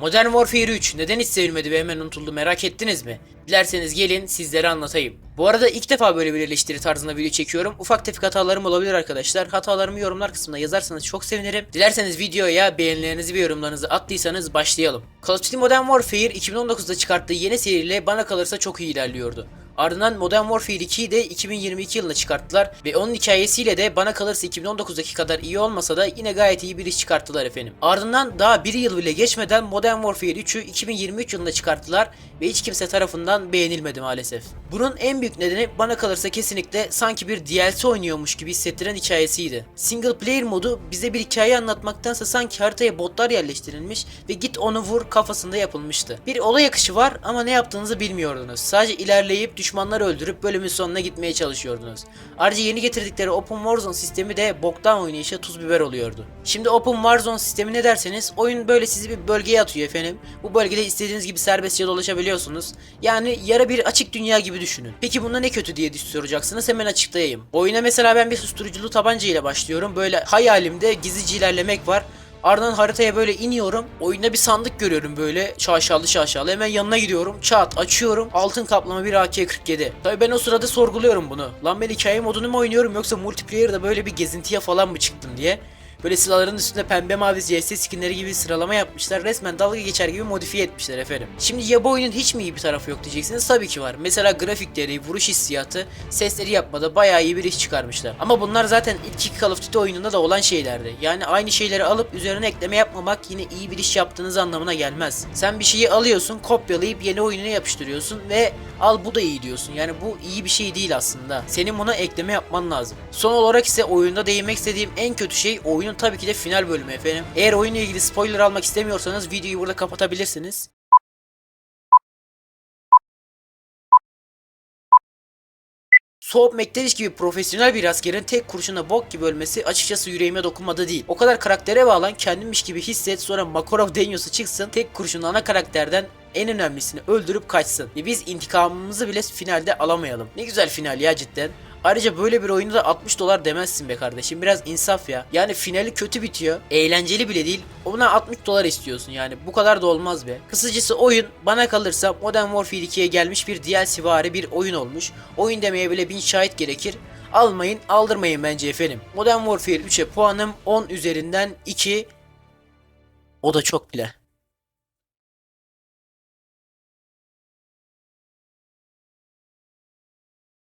Modern Warfare 3 neden hiç sevilmedi ve hemen unutuldu merak ettiniz mi? Dilerseniz gelin sizlere anlatayım. Bu arada ilk defa böyle bir eleştiri tarzında video çekiyorum. Ufak tefek hatalarım olabilir arkadaşlar. Hatalarımı yorumlar kısmında yazarsanız çok sevinirim. Dilerseniz videoya beğenilerinizi ve yorumlarınızı attıysanız başlayalım. Call of Duty Modern Warfare 2019'da çıkarttığı yeni seriyle bana kalırsa çok iyi ilerliyordu. Ardından Modern Warfare 2'yi de 2022 yılında çıkarttılar ve onun hikayesiyle de bana kalırsa 2019'daki kadar iyi olmasa da yine gayet iyi bir iş çıkarttılar efendim. Ardından daha bir yıl bile geçmeden Modern Warfare 3'ü 2023 yılında çıkarttılar ve hiç kimse tarafından beğenilmedi maalesef. Bunun en büyük nedeni bana kalırsa kesinlikle sanki bir DLC oynuyormuş gibi hissettiren hikayesiydi. Single player modu bize bir hikaye anlatmaktansa sanki haritaya botlar yerleştirilmiş ve git onu vur kafasında yapılmıştı. Bir olay akışı var ama ne yaptığınızı bilmiyordunuz. Sadece ilerleyip düşmanları öldürüp bölümün sonuna gitmeye çalışıyordunuz. Ayrıca yeni getirdikleri Open Warzone sistemi de boktan oynayışa tuz biber oluyordu. Şimdi Open Warzone sistemi ne derseniz oyun böyle sizi bir bölgeye atıyor efendim. Bu bölgede istediğiniz gibi serbestçe dolaşabiliyorsunuz. Yani yara bir açık dünya gibi düşünün. Peki bunda ne kötü diye soracaksınız hemen açıklayayım. Oyuna mesela ben bir susturuculu tabanca ile başlıyorum. Böyle hayalimde gizlice ilerlemek var. Ardından haritaya böyle iniyorum. Oyunda bir sandık görüyorum böyle şaşalı şaşalı. Hemen yanına gidiyorum. Çat açıyorum. Altın kaplama bir AK-47. Tabii ben o sırada sorguluyorum bunu. Lan ben hikaye modunu mu oynuyorum yoksa multiplayer'da böyle bir gezintiye falan mı çıktım diye. Böyle silahların üstünde pembe mavi CS skinleri gibi sıralama yapmışlar. Resmen dalga geçer gibi modifiye etmişler efendim. Şimdi ya bu oyunun hiç mi iyi bir tarafı yok diyeceksiniz. Tabii ki var. Mesela grafikleri, vuruş hissiyatı, sesleri yapmada bayağı iyi bir iş çıkarmışlar. Ama bunlar zaten ilk iki Call of Duty oyununda da olan şeylerdi. Yani aynı şeyleri alıp üzerine ekleme yapmamak yine iyi bir iş yaptığınız anlamına gelmez. Sen bir şeyi alıyorsun, kopyalayıp yeni oyununa yapıştırıyorsun ve al bu da iyi diyorsun. Yani bu iyi bir şey değil aslında. Senin buna ekleme yapman lazım. Son olarak ise oyunda değinmek istediğim en kötü şey oyunun tabii ki de final bölümü efendim. Eğer oyunla ilgili spoiler almak istemiyorsanız videoyu burada kapatabilirsiniz. Soğuk Mekteviç gibi profesyonel bir askerin tek kurşuna bok gibi ölmesi açıkçası yüreğime dokunmadı değil. O kadar karaktere bağlan kendimmiş gibi hisset sonra Makarov Denios'u çıksın tek kurşun ana karakterden en önemlisini öldürüp kaçsın. Ve biz intikamımızı bile finalde alamayalım. Ne güzel final ya cidden. Ayrıca böyle bir oyunda da 60 dolar demezsin be kardeşim. Biraz insaf ya. Yani finali kötü bitiyor. Eğlenceli bile değil. Ona 60 dolar istiyorsun yani. Bu kadar da olmaz be. Kısacası oyun bana kalırsa Modern Warfare 2'ye gelmiş bir DLC vari bir oyun olmuş. Oyun demeye bile bin şahit gerekir. Almayın aldırmayın bence efendim. Modern Warfare 3'e puanım 10 üzerinden 2. O da çok bile.